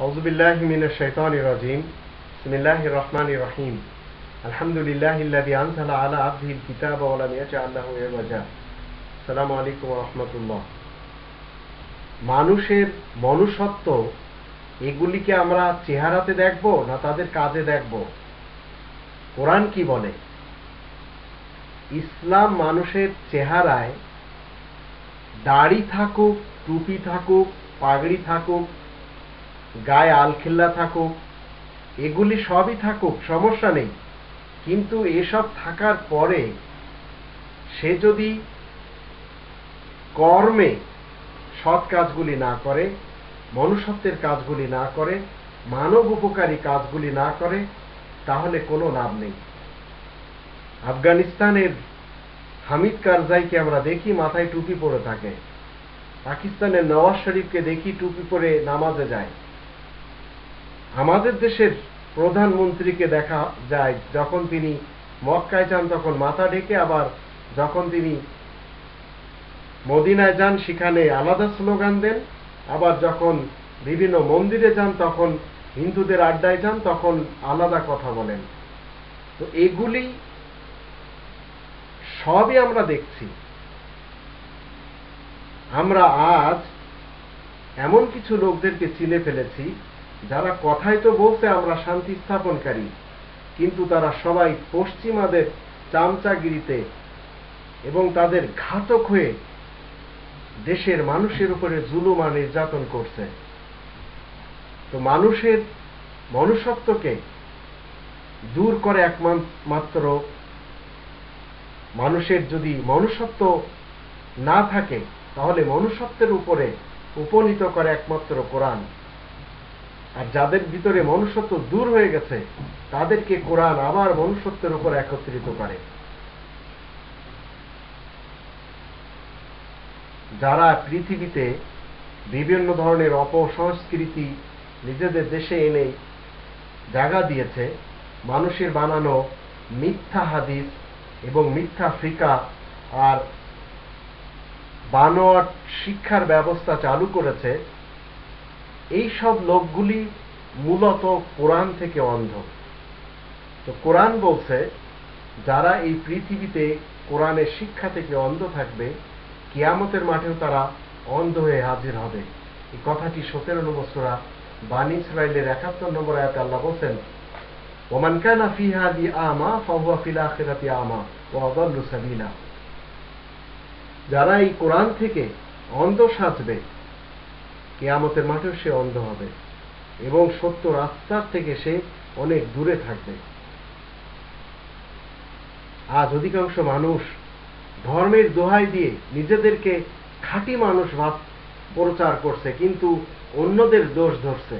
أعوذ بالله من الشيطان الرجيم بسم الله الرحمن الرحيم الحمد لله الذي أنزل على عبده الكتاب ولم يجعل له عوجا السلام عليكم ورحمة الله মানুষের মনুষ্যত্ব এগুলিকে আমরা চেহারাতে দেখব না তাদের কাজে দেখব কোরআন কি বলে ইসলাম মানুষের চেহারায় দাড়ি থাকুক টুপি থাকুক পাগড়ি থাকুক গায়ে আলখিল্লা থাকুক, এগুলি সবই থাকুক, সমস্যা নেই। কিন্তু এসব থাকার পরে সে যদি কর্মে সৎ কাজগুলি না করে, মনুষ্যত্বের কাজগুলি না করে, মানব উপকারী কাজগুলি না করে, তাহলে কোনো লাভ নেই। আফগানিস্তানের হামিদ কারজাইকে আমরা দেখি মাথায় টুপি পরে থাকে। পাকিস্তানের নওয়াজ শরীফকে দেখি টুপি পরে নামাজে যায়। আমাদের দেশের প্রধানমন্ত্রীকে দেখা যায় যখন তিনি মক্কায় যান, তখন মাথা ঢেকে আবার যখন তিনি মদিনায় যান, সেখানে আলাদা স্লোগান দেন। আবার যখন বিভিন্ন মন্দিরে যান, তখন হিন্দুদের আড্ডায় যান, তখন আলাদা কথা বলেন। তো এগুলি সবই আমরা দেখছি। আমরা আজ এমন কিছু লোকদেরকে চিনে ফেলেছি যারা কথায় তো বলছে আমরা শান্তি স্থাপনকারী, কিন্তু তারা সবাই পশ্চিমাদের চামচাগিরিতে এবং তাদের ঘাতক হয়ে দেশের মানুষের উপরে জুলুম নির্যাতন করছে। তো মানুষের মনুষ্যত্বকে দূর করে একমাত্র মানুষের যদি মনুষ্যত্ব না থাকে, তাহলে মনুষ্যত্বের উপরে উপনীত করে একমাত্র কোরআন। আর যাদের ভিতরে মনুষ্যত্ব দূর হয়ে গেছে, তাদেরকে কোরআন আবার মনুষ্যত্বের উপর একত্রিত করে। যারা পৃথিবীতে বিভিন্ন ধরনের অপসংস্কৃতি নিজেদের দেশে এনে জায়গা দিয়েছে, মানুষের বানানো মিথ্যা হাদিস এবং মিথ্যা ফিকা আর বানোয়াট শিক্ষার ব্যবস্থা চালু করেছে এই সব লোকগুলি মূলত কোরআন থেকে অন্ধ। তো কোরআন বলছে, যারা এই পৃথিবীতে কোরআনের শিক্ষা থেকে অন্ধ থাকবে, কিয়ামতের মাঠেও তারা অন্ধ হয়ে হাজির হবে। এই কথাটি সতেরো নম্বর সোরা বানী ইসরায়েলের একাত্তর নম্বর আয়াত আল্লাহ বলছেন, ওমান কানা দি আমা ফাহুয়া ফিল আখিরাতি আমা ওয়া আদাল্লু সাবিলা। যারা এই কোরআন থেকে অন্ধ সাজবে কেয়ামতের মাঠেও সে অন্ধ হবে এবং সত্য রাস্তার থেকে সে অনেক দূরে থাকবে। আজ অধিকাংশ মানুষ ধর্মের দোহাই দিয়ে নিজেদেরকে খাঁটি মানুষ ভাব প্রচার করছে, কিন্তু অন্যদের দোষ ধরছে।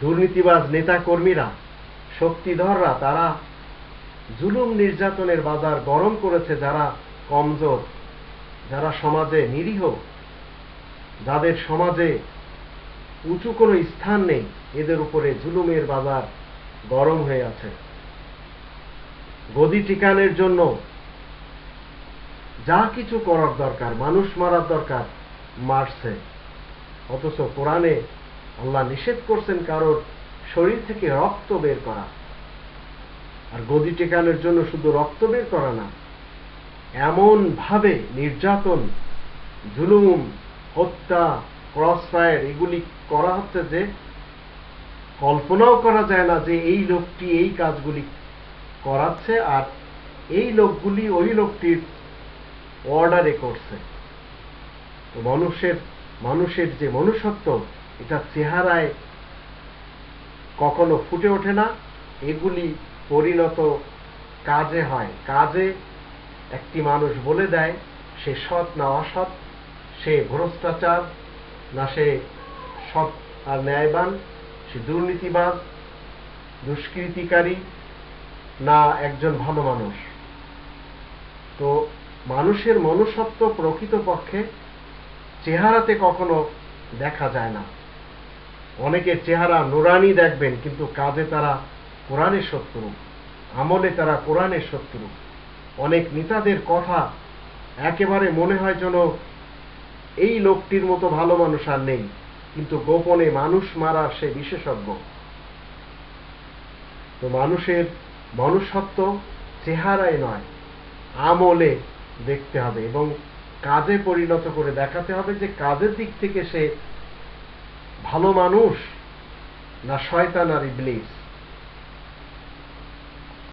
দুর্নীতিবাজ নেতা কর্মীরা শক্তিধররা, তারা জুলুম নির্যাতনের বাজার গরম করেছে যারা কমজোর, যারা সমাজে নিরীহ যাদের সমাজে উঁচু কোনো স্থান নেই, এদের উপরে জুলুমের বাজার গরম হয়ে আছে। গদি টিকানের জন্য যা কিছু করার দরকার, মানুষ মারার দরকার, মারছে। অথচ কোরআনে আল্লাহ নিষেধ করছেন কারোর শরীর থেকে রক্ত বের করা। আর গদি টেকানোর জন্য শুধু রক্ত বের করা না এমন ভাবে নির্যাতন, জুলুম হত্যা ক্রস ফায়ার এগুলি করা হচ্ছে যে কল্পনাও করা যায় না যে এই লোকটি এই কাজগুলি করাচ্ছে আর এই লোকগুলি ওই লোকটির অর্ডারে করছে। তো মানুষের মানুষের যে মনুষ্যত্ব, এটা চেহারায় কখনো ফুটে ওঠে না। এগুলি পরিণত কাজে হয়। কাজে একটি মানুষ বলে দেয়, সে সৎ না অসৎ সে ভ্রষ্টাচার, না সে সৎ আর ন্যায়বান, সে দুর্নীতিবাজ, দুষ্কৃতিকারী, না একজন ভালো মানুষ। তো মানুষের মনুষ্যত্ব প্রকৃতপক্ষে চেহারাতে কখনো দেখা যায় না। অনেকে চেহারা নুরানি দেখবেন, কিন্তু কাজে তারা কোরআনের শত্রু, আমলে তারা কোরআনের শত্রু। অনেক নেতাদের কথা একেবারে মনে হয় যেন এই লোকটির মতো ভালো মানুষ আর নেই, কিন্তু গোপনে মানুষ মারার সে বিশেষজ্ঞ। তো মানুষের মনুষ্যত্ব চেহারায় নয়, আমলে দেখতে হবে এবং কাজে পরিণত করে দেখাতে হবে যে কাজের দিক থেকে সে ভালো মানুষ না শয়তান আর ইবলিস।